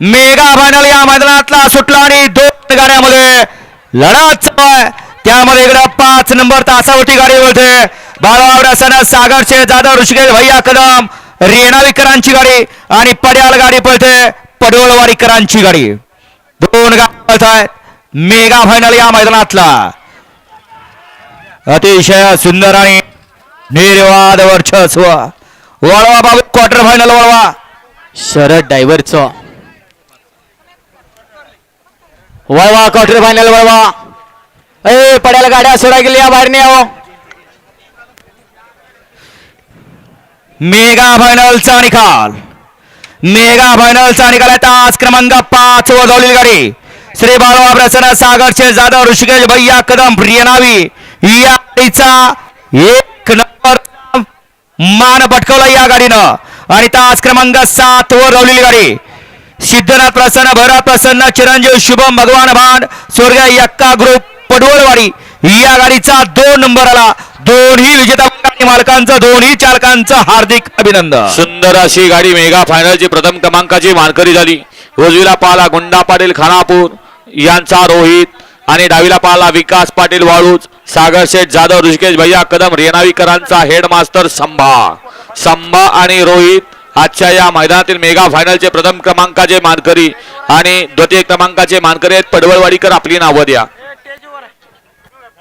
Mega final या मैदानातला सुटला आणि दोन गाड्यामध्ये लढत चालू आहे त्यामध्ये इकडं पाच नंबर तासावरती गाडी बोलते बाळावड्यासना सागरचे जाधव ऋषिकेश भैया कदम रेणावीकरांची गाडी आणि पड्याल गाडी पळते. पडवळवाडीकरांची गाडी. दोन गाडी पळत आहेत मेगा फायनल या मैदानातला. अतिशय सुंदर आणि निर्वाद वर्चस्व. वळवा बाबू क्वार्टर फायनल वळवा. शरद डायव्हरचं. वळवा क्वार्टर फायनल वळवा. ए पड्याला गाड्या सोडा गेल्या बाहेर नाही मेगा फायनलचा निकाल. मेगा फायनलचा निकाल आहे तास क्रमांक पाच वर धावलेली गाडी. श्री बाळवा प्रसन्न सागरचे जाधव ऋषिकेश भैया कदम प्रियनावी या गाडीचा एक नंबर मान पटकवला या गाडीनं. आणि तास क्रमांक सात वर धावलेली गाडी. सिद्धनाथ प्रसन्न भैरव प्रसन्न चिरंजीव शुभम भगवान भान स्वर्ग यक्का ग्रुप पडवळवाडी. या गाडीचा दोन नंबर आला दोन्ही विजेता मालकांचा मालकांचं दोन्ही चालकांचं हार्दिक अभिनंदन. सुंदर अशी गाडी मेगा फायनलची प्रथम क्रमांकाची मानकरी झाली. उजवीला पाला गुंडा पाटील खानापूर यांचा रोहित आणि डावीला पाला विकास पाटील वाळूज सागर शेठ जाधव ऋषिकेश भैया कदम रेणावीकरांचा हेडमास्टर संभा. संभा आणि रोहित आजच्या या मैदानातील मेगा फायनलचे प्रथम क्रमांकाचे मानकरी आणि द्वितीय क्रमांकाचे मानकरी आहेत. पडवळवाडीकर आपली नावं द्या.